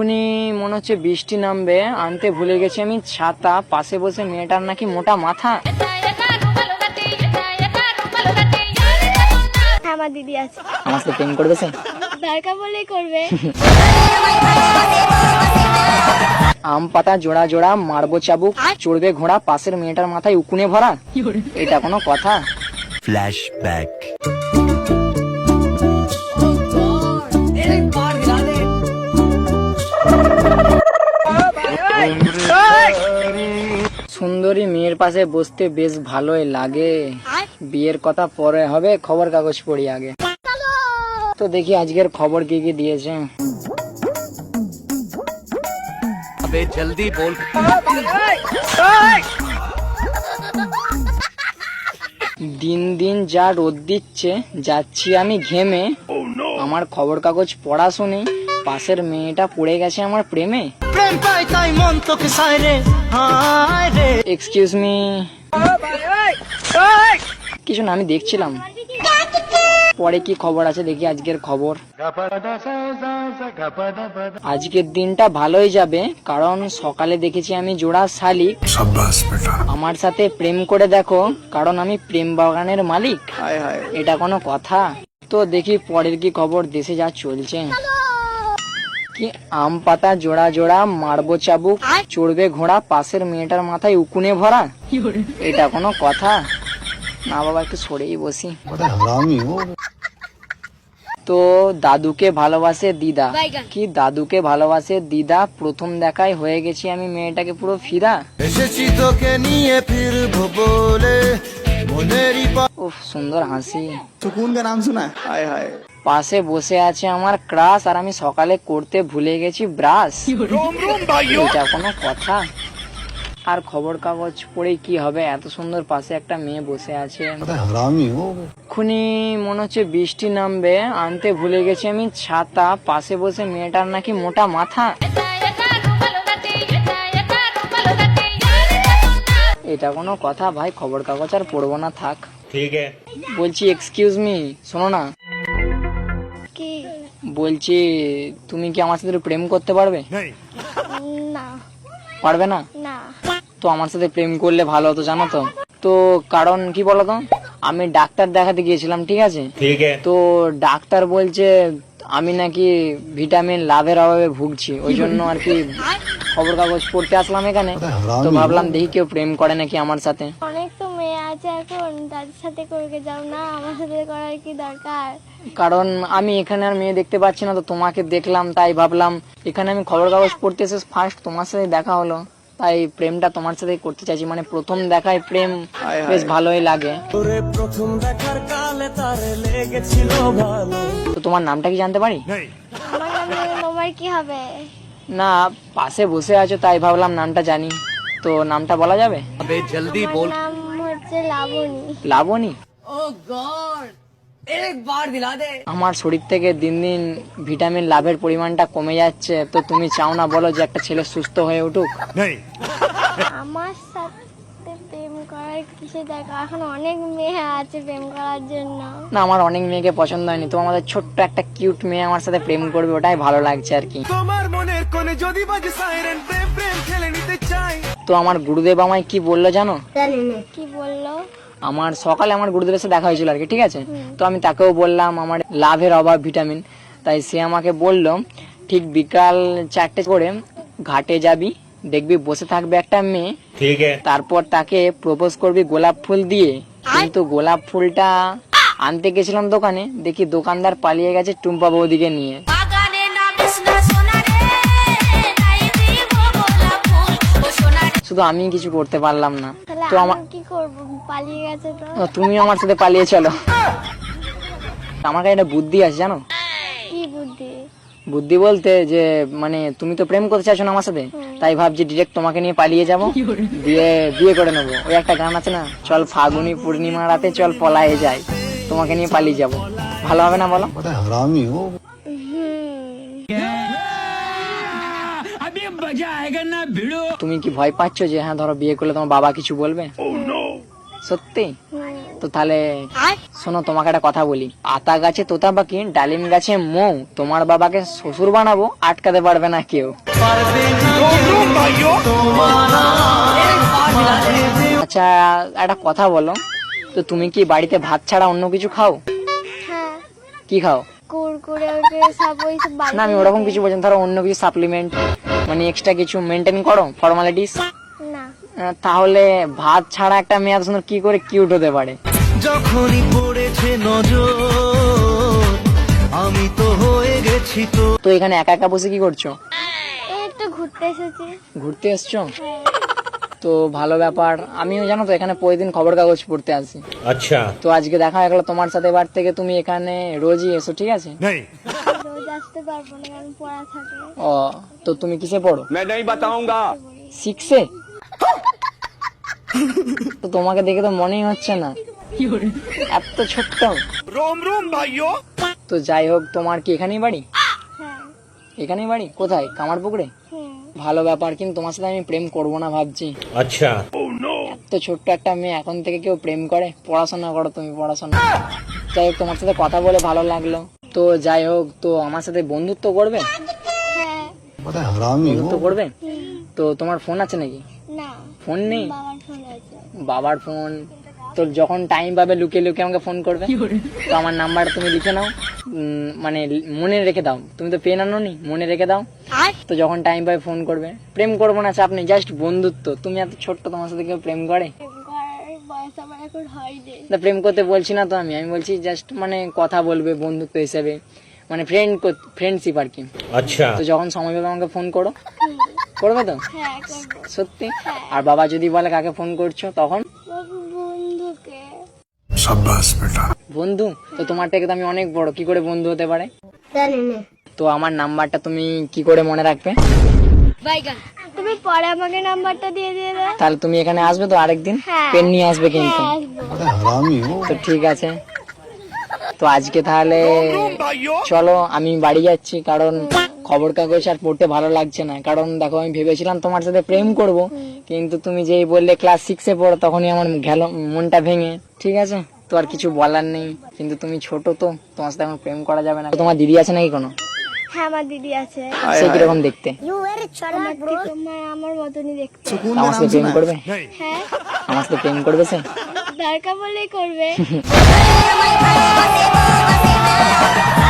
এক্ষুনি মনে হচ্ছে বৃষ্টি নামবে আনতে ভুলে গেছি আমি ছাতা পাশে বসে মেয়েটার নাকি মোটা মাথা। আমার দিদি আছে। আমার সাথে প্রেম করবে সে? দরকার বলেই করবে। আম পাতা জোড়া জোড়া মারবো চাবুক চড়বে ঘোড়া পাশের মেয়েটার মাথায় উকুনে ভরা। এটা কোনো কথা? Flashback. পাশে বসতে বেশ ভালোই লাগে। বিয়ের কথা পরে হবে খবর কাগজ পড়ি আগে। তো দেখি আজকের খবর কি কি দিয়েছে। জলদি বল। দিন দিন যা রোদ দিচ্ছে যাচ্ছি আমি ঘেমে। oh আমার খবর কাগজ পড়া শুনি পাশের মেয়েটা পড়ে গেছে আমার প্রেমে? প্রেম পাই তাই মন তোকে সায় রে হায় এক্সকিউজ মি কিছু না আমি দেখছিলাম। পরে কি খবর আছে দেখি আজকের খবর। আজকের দিনটা ভালোই যাবে কারণ সকালে দেখেছি আমি জোড়া শালিক। আমার সাথে প্রেম করে দেখো কারণ আমি প্রেম বাগানের মালিক। এটা কোনো কথা? তো দেখি পরের কি খবর দেশে যা চলছে। কি আম পাতা জোড়া জোড়া মারবো চাবুক চড়বে ঘোড়া পাশের মেয়েটার মাথায় উকুনে ভরা? এটা কোনো কথা? না বাবা একটু সরেই বসি। তো দাদুকে ভালোবাসে দিদা। কি দাদুকে ভালোবাসে দিদা? প্রথম দেখায় হয়ে গেছি আমি মেয়েটাকে পুরো ফিরা এসেছি তোকে নিয়ে ফিরবো বলে। সুন্দর হাসি। সুকুন নাম শোনা হায় পাশে বসে আছে আমার ক্রাশ আর আমি সকালে করতে ভুলে গেছি ব্রাশ। এটা কোনো কথা? আর খবর কাগজ পড়ে কি হবে? এত সুন্দর পাশে একটা মেয়ে বসে আছে। খুনি মনে হচ্ছে বৃষ্টি নামবে। আনতে ভুলে গেছি আমি ছাতা। পাশে বসে মেয়েটার নাকি মোটা মাথা। এটা কোনো কথা ভাই খবর কাগজ আর পড়ব না থাক। ঠিক বলছি এক্সকিউজ মি শোনো না। কি? বলছি তুমি কি আমার সাথে প্রেম করতে পারবে? না। পারবে না? না। তো আমার সাথে প্রেম করলে ভালো হতো জানো তো। তো কারণ কি বলো তো? আমি ডাক্তার দেখাতে গিয়েছিলাম ঠিক আছে। তো ডাক্তার বলছে আমি নাকি ভিটামিন লাভের অভাবে ভুগছি ওই জন্য আর কি খবর কাগজ পড়তে আসলাম এখানে। তো ভাবলাম দেখি কেউ প্রেম করে নাকি আমার সাথে। অনেক তো মেয়ে আছে এখন তাদের সাথে করবে যাও না আমার সাথে করার কি দরকার? কারণ আমি এখানে আর মেয়ে দেখতে পাচ্ছি না তো তোমাকে দেখলাম তাই ভাবলাম এখানে আমি খবর কাগজ পড়তে এসে ফার্স্ট তোমার সাথে দেখা হলো। তাই প্রেমটা তোমার সাথে করতে চাইছি। মানে প্রথম দেখায় প্রেম বেশ ভালোই লাগে। প্রথম দেখার কালে লেগেছিল ভালো। তো তোমার নামটা কি জানতে পারি? কি হবে? না পাশে বসে আছো তাই ভাবলাম নামটা জানি। তো নামটা বলা যাবে? জলদি বল। নাম হচ্ছে লাবণী। লাবণী? ও গড! আমার শরীর থেকে দিন দিন ভিটামিন লাভের পরিমাণটা কমে যাচ্ছে তো তুমি চাও না বলো যে একটা ছেলে সুস্থ হয়ে উঠুক? আমার সাথে প্রেম করার কিসে দেখা এখন অনেক মেয়ে আছে প্রেম করার জন্য। না আমার অনেক মেয়েকে পছন্দ হয়নি তো আমাদের ছোট্ট একটা কিউট মেয়ে আমার সাথে প্রেম করবে ওটাই ভালো লাগছে আর কি। তোমার মনের কোণে যদি বাজে সাইরেন প্রেম প্রেম খেলে নিতে চাই। তো আমার গুরুদেব আমায় কি বলল জানো? কি বলল? আমার সকালে আমার গুরুদের সাথে দেখা হয়েছিল আর কি ঠিক আছে? তো আমি তাকেও বললাম আমার লাভের অভাব ভিটামিন। তাই সে আমাকে বলল ঠিক বিকাল চারটে করে ঘাটে যাবি দেখবি বসে থাকবে একটা মেয়ে। তারপর তাকে প্রপোজ করবি গোলাপ ফুল দিয়ে। কিন্তু গোলাপ ফুলটা আনতে গেছিলাম দোকানে দেখি দোকানদার পালিয়ে গেছে টুম্পা বৌদিকে নিয়ে। শুধু আমি কিছু করতে পারলাম না। তো আমার করব পালিয়ে গেছে তো। ও, তুমি আমার সাথে পালিয়ে চলো। আমার কাছে একটা বুদ্ধি আছে জানো? কি বুদ্ধি? বুদ্ধি বলতে যে মানে তুমি তো প্রেম করতে চাইছো না আমার সাথে? তাই ভাবছি ডিরেক্ট তোমাকে নিয়ে পালিয়ে যাব। দিয়ে বিয়ে করে নেব। ওই একটা গান আছে না? চল ফাগুনি পূর্ণিমা রাতে চল পলায়ে যাই। তোমাকে নিয়ে পালিয়ে যাব। ভালো হবে না বলো? তুমি কি ভয় পাচ্ছ যে হ্যাঁ ধরো বিয়ে করলে তোমার বাবা কিছু বলবে? সত্যি? তো তাহলে শোনো তোমাকে একটা কথা বলি। আতা গাছে তোতা পাখি ডালিম গাছে মৌ তোমার বাবাকে শ্বশুর বানাবো আটকাতে পারবে না কেউ। আচ্ছা একটা কথা বলো। তো তুমি কি বাড়িতে ভাত ছাড়া অন্য কিছু খাও? হ্যাঁ। কি খাও? না আমি ওরকম কিছু বলছি না, ধরো অন্য কিছু সাপ্লিমেন্ট মানে এক্সট্রা কিছু মেনটেন করো ফর্মালিটিস তাহলে ভাত ছাড়া একটা মেয়ে এত সুন্দর কি করে কিউট হতে পারে যখনই পড়েছে নজর আমি তো হয়ে গেছি তো তো এখানে একা একা বসে কি করছো এই একটু ঘুরতে এসেছি ঘুরতে এসছো হ্যাঁ তো ভালো ব্যাপার আমিও জানো তো এখানে প্রতিদিন খবর কাগজ পড়তে আসি अच्छा তো আজকে দেখা হয়ে গেলো তোমার সাথে এবার থেকে তুমি এখানে রোজই এসো ঠিক আছে नहीं রোজ আসতে পারবো না কারণ পড়া থাকে ও তো তুমি কিসে পড়ো मैं नहीं बताऊंगा সিক্সে তো তোমাকে দেখে তো মনেই হচ্ছে না। এত ছোট্ট। রোম রোম ভাইও তো যাই হোক তোমার কি এখানেই বাড়ি? এখানেই বাড়ি? কোথায়? কামার পুকুরে? ভালো ব্যাপার কিন্তু তোমার সাথে আমি প্রেম করব না ভাবছি। আচ্ছা। এত ছোট্ট একটা মেয়ে এখন থেকে কেউ প্রেম করে? পড়াশোনা করো তুমি পড়াশোনা। যাই হোক তোমার সাথে কথা বলে ভালো লাগল। তো যাই হোক তো আমার সাথে বন্ধুত্ব করবে? বন্ধুত্ব করবে? তো তোমার ফোন আছে নাকি? ফোন নেই? বাবার ফোন তো যখন টাইম পাবে লুকিয়ে লুকিয়ে আমাকে ফোন করবে। তো আমার নাম্বার তুমি লিখে নাও। মানে মনে রেখে দাও। তুমি তো পেন আনো নি মনে রেখে দাও। তো যখন টাইম পাবে ফোন করবে। প্রেম করব না আপনি জাস্ট বন্ধুত্ব। তুমি এত ছোট্ট তোমার সাথে কেউ প্রেম করে? প্রেম করতে বলছি না তো আমি। আমি বলছি জাস্ট মানে কথা বলবে বন্ধুত্ব হিসেবে। মানে ফ্রেন্ড ফ্রেন্ডশিপ আর কি। আচ্ছা। তো যখন সময় পাবে আমাকে ফোন করো। করবে তো? হ্যাঁ সত্যি? আর বাবা যদি বলে কাকে ফোন করছ তখন? বন্ধু? তো তোমার থেকে তো আমি অনেক বড়। কি করে বন্ধু হতে পারে? তো আমার নাম্বারটা তুমি কি করে মনে রাখবে? তুমি পরে আমাকে নাম্বারটা দিয়ে দিয়ে দাও। তাহলে তুমি এখানে আসবে তো আরেকদিন? হ্যাঁ। পেন নিয়ে আসবে কিন্তু। হ্যাঁ তো ঠিক আছে। তো আজকে তাহলে চলো আমি বাড়ি যাচ্ছি কারণ খবর কাগজ আর পড়তে ভালো লাগছে না। কারণ দেখো আমি ভেবেছিলাম তোমার সাথে প্রেম করব কিন্তু তুমি যেই বললে ক্লাস সিক্সে পড়ো তখনই আমার গেল মনটা ভেঙে। ঠিক আছে? তো আর কিছু বলার নেই। কিন্তু তুমি ছোট তো তোমার সাথে এখন প্রেম করা যাবে না। তোমার দিদি আছে নাকি কোনো? হ্যাঁ দেখতে? দেখতে? প্রেম করবে।